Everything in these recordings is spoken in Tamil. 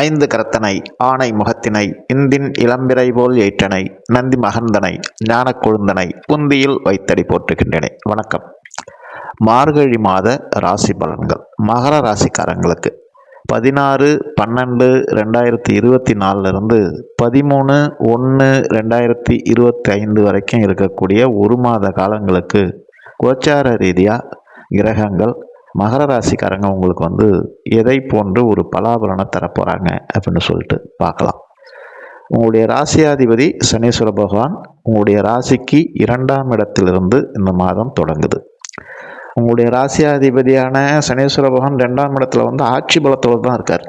ஐந்து கரத்தனை ஆனை முகத்தினை இந்தின் இளம்பிறை போல் ஏற்றனை நந்தி மகந்தனை ஞான கொழுந்தனை புந்தியில் வைத்தடி போற்றுகின்றனை. வணக்கம். மார்கழி மாத ராசி பலன்கள். மகர ராசிக்காரங்களுக்கு பதினாறு பன்னெண்டு ரெண்டாயிரத்தி இருபத்தி நாலுலேருந்து பதிமூணு ஒன்று ரெண்டாயிரத்தி இருபத்தி ஐந்து வரைக்கும் இருக்கக்கூடிய ஒரு மாத காலங்களுக்கு கோச்சார ரீதியாக கிரகங்கள் மகர ராசிக்காரங்க உங்களுக்கு வந்து எதை போன்று ஒரு பலாபலனை தரப்போகிறாங்க அப்படின்னு சொல்லிட்டு பார்க்கலாம். உங்களுடைய ராசியாதிபதி சனீஸ்வர பகவான் உங்களுடைய ராசிக்கு இரண்டாம் இடத்திலிருந்து இந்த மாதம் தொடங்குது. உங்களுடைய ராசியாதிபதியான சனீஸ்வர பகவான் ரெண்டாம் இடத்துல வந்து ஆட்சி பலத்தோடு தான் இருக்கார்.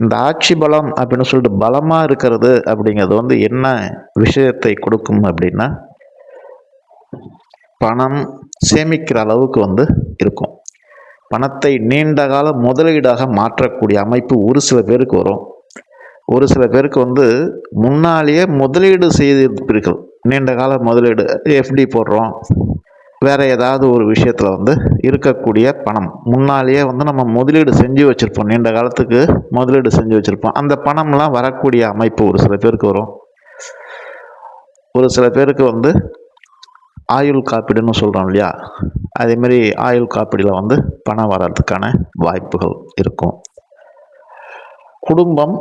இந்த ஆட்சி பலம் அப்படின்னு சொல்லிட்டு பலமாக இருக்கிறது அப்படிங்கிறது வந்து என்ன விஷயத்தை கொடுக்கும் அப்படின்னா பணம் சேமிக்கிற அளவுக்கு வந்து இருக்கும். பணத்தை நீண்ட கால முதலீடாக மாற்றக்கூடிய அமைப்பு ஒரு சில பேருக்கு வரும். ஒரு சில பேருக்கு வந்து முன்னாலேயே முதலீடு செய்திருப்பீர்கள். நீண்ட கால முதலீடு எஃப்டி போடுறோம். வேறு ஏதாவது ஒரு விஷயத்தில் வந்து இருக்கக்கூடிய பணம். முன்னாலேயே வந்து நம்ம முதலீடு செஞ்சு வச்சுருப்போம். நீண்ட காலத்துக்கு முதலீடு செஞ்சு வச்சுருப்போம். அந்த பணம்லாம் வரக்கூடிய அமைப்பு ஒரு சில பேருக்கு வரும். ஒரு சில பேருக்கு வந்து ஆயுள் காப்பீடுன்னு சொல்கிறோம் இல்லையா? அதேமாரி ஆயுள் காப்பீடில் வந்து பணம் வர்றதுக்கான வாய்ப்புகள் இருக்கும். குடும்பம்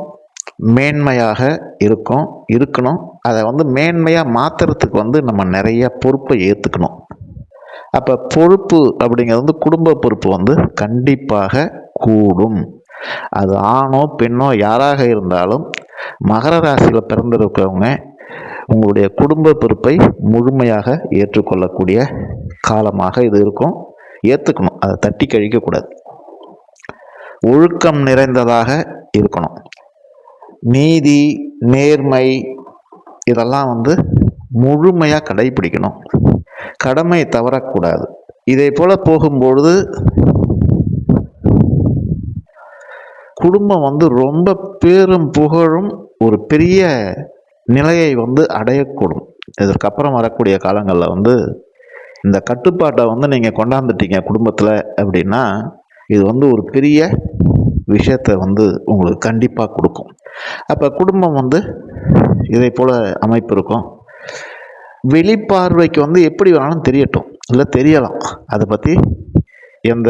மேன்மையாக இருக்கும் இருக்கணும். அதை வந்து மேன்மையாக மாற்றுறதுக்கு வந்து நம்ம நிறைய பொறுப்பை ஏற்றுக்கணும் அப்போ பொறுப்பு அப்படிங்கிறது வந்து குடும்ப பொறுப்பு வந்து கண்டிப்பாக கூடும். அது ஆணோ பெண்ணோ யாராக இருந்தாலும் மகர ராசியில் பிறந்திருக்கிறவங்க உங்களுடைய குடும்ப பொறுப்பை முழுமையாக ஏற்றுக்கொள்ளக்கூடிய காலமாக இது இருக்கும். ஏற்றுக்கணும் அதை தட்டி கழிக்கக்கூடாது ஒழுக்கம் நிறைந்ததாக இருக்கணும். நீதி நேர்மை இதெல்லாம் வந்து முழுமையாக கடைபிடிக்கணும். கடமை தவறக்கூடாது. இதே போல் போகும்பொழுது குடும்பம் வந்து ரொம்ப பேரும் புகழும் ஒரு பெரிய நிலையை வந்து அடையக்கூடும். இதற்கப்புறம் வரக்கூடிய காலங்களில் வந்து இந்த கட்டுப்பாட்டை வந்து நீங்கள் கொண்டாந்துட்டீங்க குடும்பத்தில் அப்படின்னா இது வந்து ஒரு பெரிய விஷயத்தை வந்து உங்களுக்கு கண்டிப்பாக கொடுக்கும். அப்போ குடும்பம் வந்து இதை போல் அமைப்பு இருக்கும். வெளிப்பார்வைக்கு வந்து எப்படி வேணாலும் தெரியட்டும். இல்லை தெரியலாம். அதை பற்றி எந்த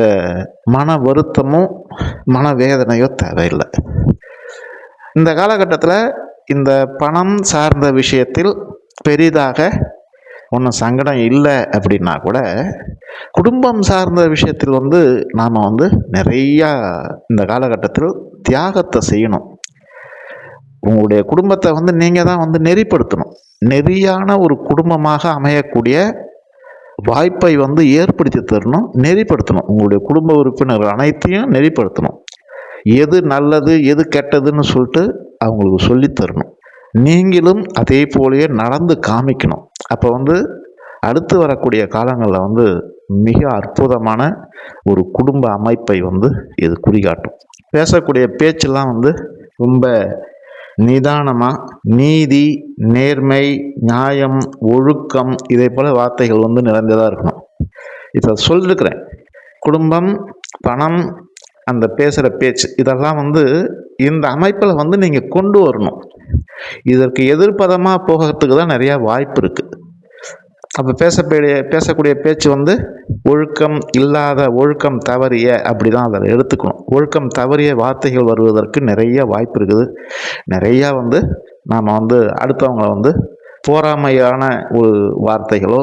மன வருத்தமோ மன வேதனையோ தேவையில்லை. இந்த காலகட்டத்தில் இந்த பணம் சார்ந்த விஷயத்தில் பெரிதாக ஒன்றும் சங்கடம் இல்லை அப்படின்னா கூட குடும்பம் சார்ந்த விஷயத்தில் வந்து நாம் வந்து நிறையா இந்த காலகட்டத்தில் தியாகத்தை செய்யணும். உங்களுடைய குடும்பத்தை வந்து நீங்கள் தான் வந்து நெறிப்படுத்தணும். நெறியான ஒரு குடும்பமாக அமையக்கூடிய வாய்ப்பை வந்து ஏற்படுத்தி தரணும் நெறிப்படுத்தணும். உங்களுடைய குடும்ப உறுப்பினர்கள் அனைத்தையும் நெறிப்படுத்தணும். எது நல்லது எது கெட்டதுன்னு சொல்லிட்டு அவங்களுக்கு சொல்லித்தரணும். நீங்களும் அதே போலயே நடந்து காமிக்கணும். அப்போ வந்து அடுத்து வரக்கூடிய காலங்களில் வந்து மிக அற்புதமான ஒரு குடும்ப அமைப்பை வந்து இது குறிகாட்டும். பேசக்கூடிய பேச்செல்லாம் வந்து ரொம்ப நிதானமாக நீதி நேர்மை நியாயம் ஒழுக்கம் இதே போல் வார்த்தைகள் வந்து நிறைந்ததாக இருக்கணும். இப்போ சொல்லிருக்கிறேன். குடும்பம் பணம் அந்த பேசுகிற பேச்சு இதெல்லாம் வந்து இந்த அமைப்பில் வந்து நீங்கள் கொண்டு வரணும். இதற்கு எதிர்ப்பதமாக போகிறதுக்கு தான் நிறையா வாய்ப்பு இருக்குது அப்போ பேசக்கூடிய பேசக்கூடிய பேச்சு வந்து ஒழுக்கம் இல்லாத ஒழுக்கம் தவறிய அப்படி தான் அதை எடுத்துக்கணும். ஒழுக்கம் தவறிய வார்த்தைகள் வருவதற்கு நிறைய வாய்ப்பு இருக்குது. நிறையா வந்து நாம் வந்து அடுத்தவங்களை வந்து போராமையான ஒரு வார்த்தைகளோ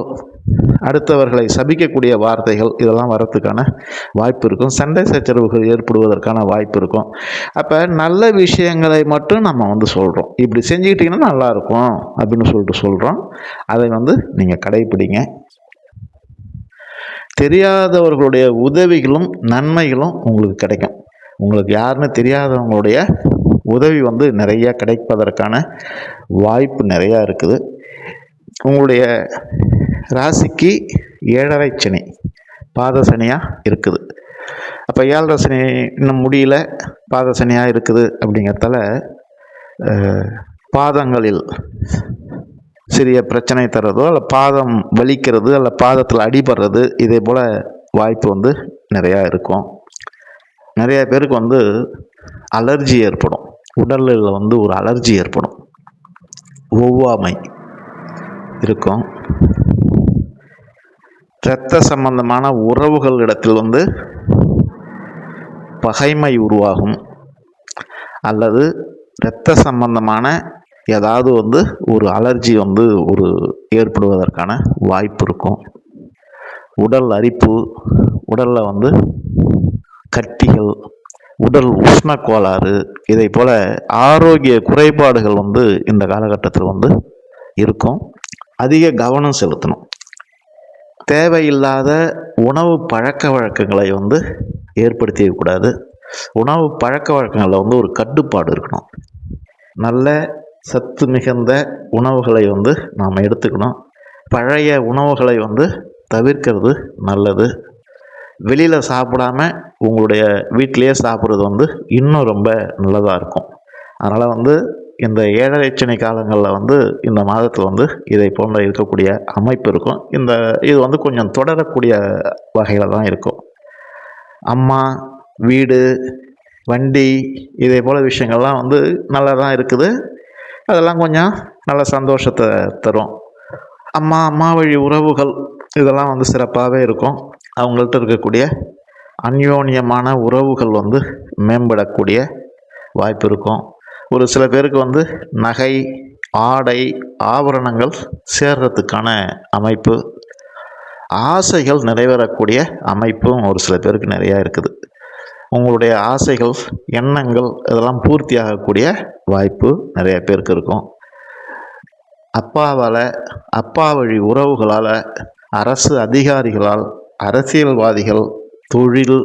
அடுத்தவர்களை சபிக்கக்கூடிய வார்த்தைகள் இதெல்லாம் வரத்துக்கான வாய்ப்பு இருக்கும். சண்டை சச்சரவுகள் ஏற்படுவதற்கான வாய்ப்பு இருக்கும். அப்போ நல்ல விஷயங்களை மட்டும் நம்ம வந்து சொல்கிறோம் இப்படி செஞ்சுக்கிட்டிங்கன்னா நல்லாயிருக்கும் அப்படின்னு சொல்லிட்டு சொல்கிறோம் அதை வந்து நீங்கள் கடைப்பிடிங்க. தெரியாதவர்களுடைய உதவிகளும் நன்மைகளும் உங்களுக்கு கிடைக்கும். உங்களுக்கு யாருன்னு தெரியாதவங்களுடைய உதவி வந்து நிறையா கிடைப்பதற்கான வாய்ப்பு நிறையா இருக்குது. உங்களுடைய ராசிக்கு ஏழரை சனி பாத சனியாக இருக்குது. அப்போ ஏழரை சனி இன்னும் முடியல பாத சனியாக இருக்குது அப்படிங்கிறதால பாதங்களில் சிறிய பிரச்சனை தர்றதோ அல்ல பாதம் வலிக்கிறது அல்ல பாதத்தில் அடிபடுறது இதே போல் வாய்ப்பு வந்து நிறையா இருக்கும். நிறைய பேருக்கு வந்து அலர்ஜி ஏற்படும். உடலில் வந்து ஒரு அலர்ஜி ஏற்படும். ஒவ்வாமை. இருக்கும். இரத்த சம்பந்தமான உறவுகள் இடத்தில் வந்து பகைமை உருவாகும். அல்லது இரத்த சம்பந்தமான ஏதாவது வந்து ஒரு அலர்ஜி வந்து ஒரு ஏற்படுவதற்கான வாய்ப்பு இருக்கும். உடல் அரிப்பு உடலில் வந்து கட்டிகள் உடல் உஷ்ண கோளாறு இதை போல் ஆரோக்கிய குறைபாடுகள் வந்து இந்த காலகட்டத்தில் வந்து இருக்கும். அதிக கவனம் செலுத்தணும். தேவையில்லாத உணவு பழக்க வழக்கங்களை வந்து ஏற்படுத்திக்கூடாது உணவு பழக்க வழக்கங்களில் வந்து ஒரு கட்டுப்பாடு இருக்கணும். நல்ல சத்து மிகுந்த உணவுகளை வந்து நாம் எடுத்துக்கணும். பழைய உணவுகளை வந்து தவிர்க்கிறது நல்லது. வெளியில் சாப்பிடாம உங்களுடைய வீட்டிலேயே சாப்பிட்றது வந்து இன்னும் ரொம்ப நல்லதாக இருக்கும். அதனால் வந்து இந்த ஏழரை சனி காலங்களில் வந்து இந்த மாதத்தில் வந்து இதை போன்ற இருக்கக்கூடிய அமைப்பு இருக்கும். இந்த இது வந்து கொஞ்சம் தொடரக்கூடிய வகையில் தான் இருக்கும். அம்மா வீடு வண்டி இதே போல் விஷயங்கள்லாம் வந்து நல்லா தான் இருக்குது. அதெல்லாம் கொஞ்சம் நல்ல சந்தோஷத்தை தரும். அம்மா அம்மா வழி உறவுகள் இதெல்லாம் வந்து சிறப்பாகவே இருக்கும். அவங்கள்ட்ட இருக்கக்கூடிய அந்யோன்யமான உறவுகள் வந்து மேம்படக்கூடிய வாய்ப்பு இருக்கும். ஒரு சில பேருக்கு வந்து நகை ஆடை ஆபரணங்கள் சேர்றதுக்கான அமைப்பு ஆசைகள் நிறைவேறக்கூடிய அமைப்பும் ஒரு சில பேருக்கு நிறையா இருக்குது. உங்களுடைய ஆசைகள் எண்ணங்கள் இதெல்லாம் பூர்த்தி ஆகக்கூடிய வாய்ப்பு நிறைய பேருக்கு இருக்கும். அப்பாவால் அப்பா வழி உறவுகளால் அரசு அதிகாரிகளால் அரசியல்வாதிகள் தொழில்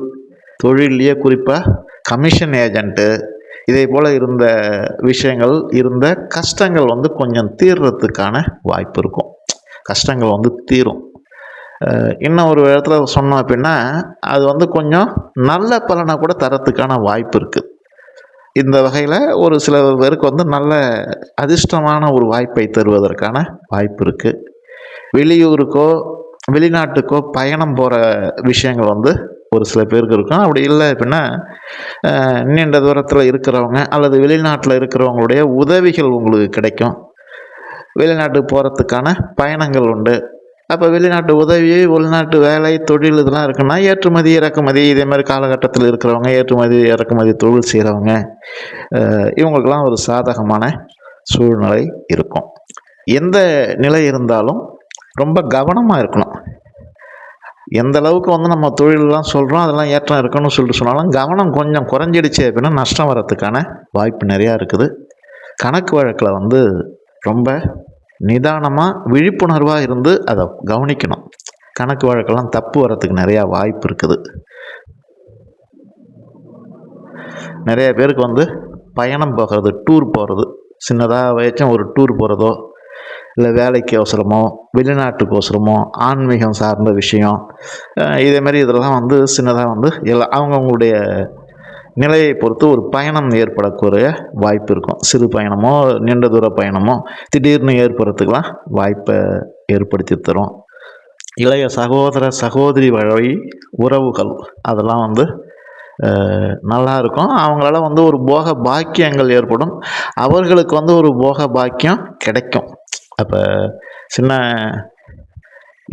தொழிலையே குறிப்பாக கமிஷன் ஏஜென்ட்டு இதே போல் இருந்த விஷயங்கள் இருந்த கஷ்டங்கள் வந்து கொஞ்சம் தீர்றதுக்கான வாய்ப்பு இருக்கும். கஷ்டங்கள் வந்து தீரும். இன்னும் ஒரு இடத்துல சொன்னோம் அப்படின்னா அது வந்து கொஞ்சம் நல்ல பலனை கூட தரத்துக்கான வாய்ப்பு இருக்குது இந்த வகையில் ஒரு சில பேருக்கு வந்து நல்ல அதிர்ஷ்டமான ஒரு வாய்ப்பை தருவதற்கான வாய்ப்பு இருக்குது வெளியூருக்கோ வெளிநாட்டுக்கோ பயணம் போகிற விஷயங்கள் வந்து ஒரு சில பேருக்கு இருக்கும். அப்படி இல்லை அப்படின்னா நீண்ட தூரத்தில் இருக்கிறவங்க அல்லது வெளிநாட்டில் இருக்கிறவங்களுடைய உதவிகள் உங்களுக்கு கிடைக்கும். வெளிநாட்டுக்கு போகிறதுக்கான பயணங்கள் உண்டு. அப்போ வெளிநாட்டு உதவி உள்நாட்டு வேலை தொழில் இதெல்லாம் இருக்குன்னா ஏற்றுமதி இறக்குமதி இதே மாதிரி காலகட்டத்தில் இருக்கிறவங்க ஏற்றுமதி இறக்குமதி தொழில் செய்கிறவங்க இவங்களுக்கெல்லாம் ஒரு சாதகமான சூழ்நிலை இருக்கும். எந்த நிலை இருந்தாலும் ரொம்ப கவனமாக இருக்கணும். எந்த அளவுக்கு வந்து நம்ம தொழிலெலாம் சொல்கிறோம் அதெல்லாம் ஏற்றம் இருக்குன்னு சொல்லிட்டு சொன்னாலும் கவனம் கொஞ்சம் குறைஞ்சிடுச்சு அப்படின்னா நஷ்டம் வர்றதுக்கான வாய்ப்பு நிறையா இருக்குது. கணக்கு வழக்கில் வந்து ரொம்ப நிதானமாக விழிப்புணர்வாக இருந்து அதை கவனிக்கணும். கணக்கு வழக்கெல்லாம் தப்பு வர்றதுக்கு நிறையா வாய்ப்பு இருக்குது. நிறைய பேருக்கு வந்து பயணம் போகிறது டூர் போகிறது சின்னதாக வயச்சும் ஒரு டூர் போகிறதோ இல்லை வேலைக்கு அவசரமோ வெளிநாட்டுக்கு அவசரமோ ஆன்மீகம் சார்ந்த விஷயம் இதேமாரி இதே மாதிரி இதெல்லாம் வந்து சின்னதாக வந்து எல்லா அவங்கவுங்களுடைய நிலையை பொறுத்து ஒரு பயணம் ஏற்படக்கூடிய வாய்ப்பு இருக்கும். சிறு பயணமோ நீண்ட தூர பயணமோ திடீர்னு ஏற்படுறதுக்கெலாம் வாய்ப்பை ஏற்படுத்தி தரும். இளைய சகோதர சகோதரி வழி உறவுகள் அதெல்லாம் வந்து நல்லா இருக்கும். அவங்களால வந்து ஒரு போக பாக்கியங்கள் ஏற்படும். அவர்களுக்கு வந்து ஒரு போக பாக்கியம் கிடைக்கும். அப்போ சின்ன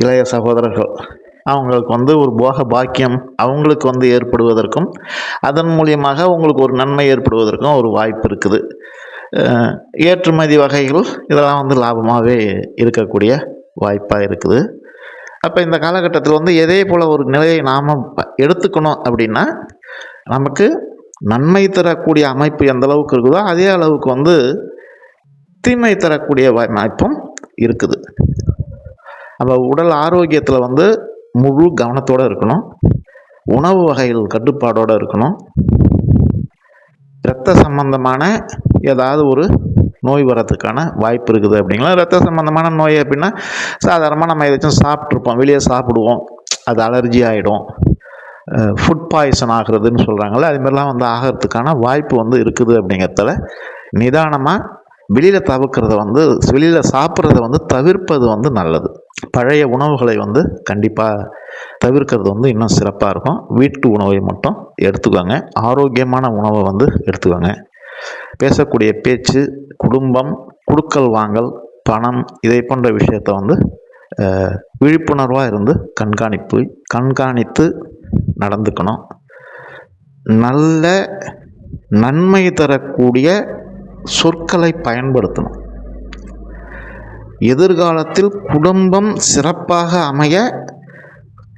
இளைய சகோதரர்கள் அவங்களுக்கு வந்து ஒரு போக பாக்கியம் அவங்களுக்கு வந்து ஏற்படுவதற்கும் அதன் மூலியமாக உங்களுக்கு ஒரு நன்மை ஏற்படுவதற்கும் ஒரு வாய்ப்பு இருக்குது. ஏற்றுமதி வகைகள் இதெல்லாம் வந்து லாபமாகவே இருக்கக்கூடிய வாய்ப்பாக இருக்குது. அப்போ இந்த காலகட்டத்தில் வந்து எதே போல் ஒரு நிலையை நாம் எடுத்துக்கணும் அப்படின்னா நமக்கு நன்மை தரக்கூடிய அமைப்பு எந்த அளவுக்கு இருக்குதோ அதே அளவுக்கு வந்து தீமை தரக்கூடிய வாய்- வாய்ப்பும் இருக்குது. நம்ம உடல் ஆரோக்கியத்தில் வந்து முழு கவனத்தோடு இருக்கணும். உணவு வகைகள் கட்டுப்பாடோடு இருக்கணும். இரத்த சம்பந்தமான ஏதாவது ஒரு நோய் வர்றதுக்கான வாய்ப்பு இருக்குது அப்படிங்களா? ரத்த சம்பந்தமான நோய் அப்படின்னா சாதாரணமாக நம்ம ஏதாச்சும் சாப்பிட்ருப்போம் வெளியே சாப்பிடுவோம். அது அலர்ஜி ஆகிடும் ஃபுட் பாய்சன் ஆகிறதுன்னு சொல்கிறாங்கல்ல அதுமாதிரிலாம் வந்து ஆகிறதுக்கான வாய்ப்பு வந்து இருக்குது அப்படிங்கிறதால நிதானமாக வெளியில் தவிர்க்கிறத வந்து வெளியில் சாப்பிட்றத வந்து தவிர்ப்பது வந்து நல்லது. பழைய உணவுகளை வந்து கண்டிப்பாக தவிர்க்கிறது வந்து இன்னும் சிறப்பாக இருக்கும். வீட்டு உணவை மட்டும் எடுத்துக்கோங்க. ஆரோக்கியமான உணவை வந்து எடுத்துக்கோங்க. பேசக்கூடிய பேச்சு குடும்பம் குடுக்கல் வாங்கல் பணம் இதை போன்ற விஷயத்தை வந்து விழிப்புணர்வாக இருந்து கண்காணிப்பு கண்காணித்து நடந்துக்கணும். நல்ல நன்மை தரக்கூடிய சொற்களை பயன்படுத்தணும். எதிர்காலத்தில் குடும்பம் சிறப்பாக அமைய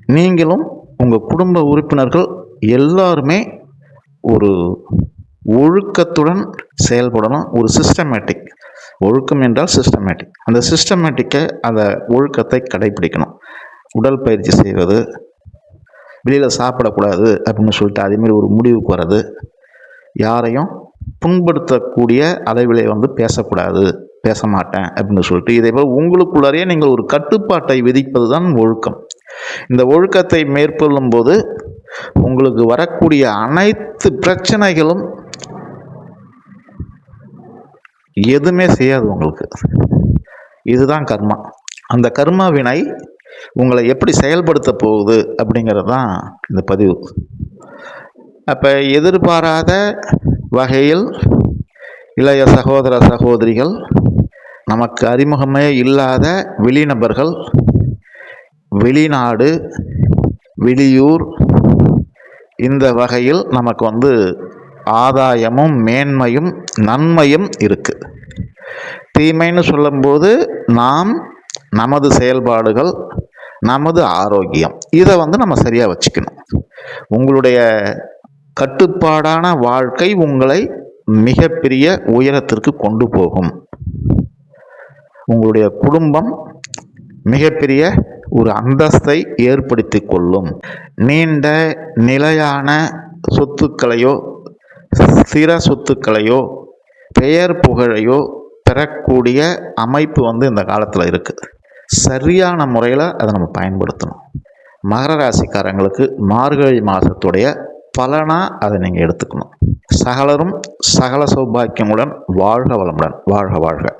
நீங்களும் உங்கள் குடும்ப உறுப்பினர்கள் எல்லாருமே ஒரு ஒழுக்கத்துடன் செயல்படணும். ஒரு சிஸ்டமேட்டிக் ஒழுக்கம் என்றால் சிஸ்டமேட்டிக் அந்த சிஸ்டமேட்டிக்கை அந்த ஒழுக்கத்தை கடைபிடிக்கணும் உடல் பயிற்சி செய்வது வெளியில் சாப்பிடக்கூடாது அப்படின்னு சொல்லிட்டு அதேமாரி ஒரு முடிவுக்கு வர்றது யாரையும் புண்படுத்தக்கூடிய அளவிலே வந்து பேசக்கூடாது பேச மாட்டேன் அப்படின்னு சொல்லிட்டு இதே போல் உங்களுக்குள்ளாரையே நீங்கள் ஒரு கட்டுப்பாட்டை விதிப்பது தான் ஒழுக்கம். இந்த ஒழுக்கத்தை மேற்கொள்ளும் போது உங்களுக்கு வரக்கூடிய அனைத்து பிரச்சனைகளும் எதுவுமே செய்யாது உங்களுக்கு. இதுதான் கர்மா. அந்த கர்மா வினை உங்களை எப்படி செயல்படுத்த போகுது அப்படிங்கிறது தான் இந்த பதிவு. அப்போ எதிர்பாராத வகையில் இளைய சகோதர சகோதரிகள் நமக்கு அறிமுகமே இல்லாத வெளிநபர்கள் வெளிநாடு வெளியூர் இந்த வகையில் நமக்கு வந்து ஆதாயமும் மேன்மையும் நன்மையும் இருக்குது தீமைன்னு சொல்லும்போது நாம் நமது செயல்பாடுகள் நமது ஆரோக்கியம் இதை வந்து நம்ம சரியாக வச்சுக்கணும். உங்களுடைய கட்டுப்பாடான வாழ்க்கை உங்களை மிகப்பெரிய உயரத்திற்கு கொண்டு போகும். உங்களுடைய குடும்பம் மிகப்பெரிய ஒரு அந்தஸ்தை ஏற்படுத்தி கொள்ளும். நீண்ட நிலையான சொத்துக்களையோ ஸ்திர சொத்துக்களையோ பெயர் புகழையோ பெறக்கூடிய அமைப்பு வந்து இந்த காலத்தில் இருக்குது சரியான முறையில் அதை நம்ம பயன்படுத்தணும். மகர ராசிக்காரங்களுக்கு மார்கழி மாதத்துடைய பலனாக அதை நீங்கள் எடுத்துக்கணும். சகலரும் சகல சௌபாக்கியமுடன் வாழ்க வளமுடன். வாழ்க வாழ்க.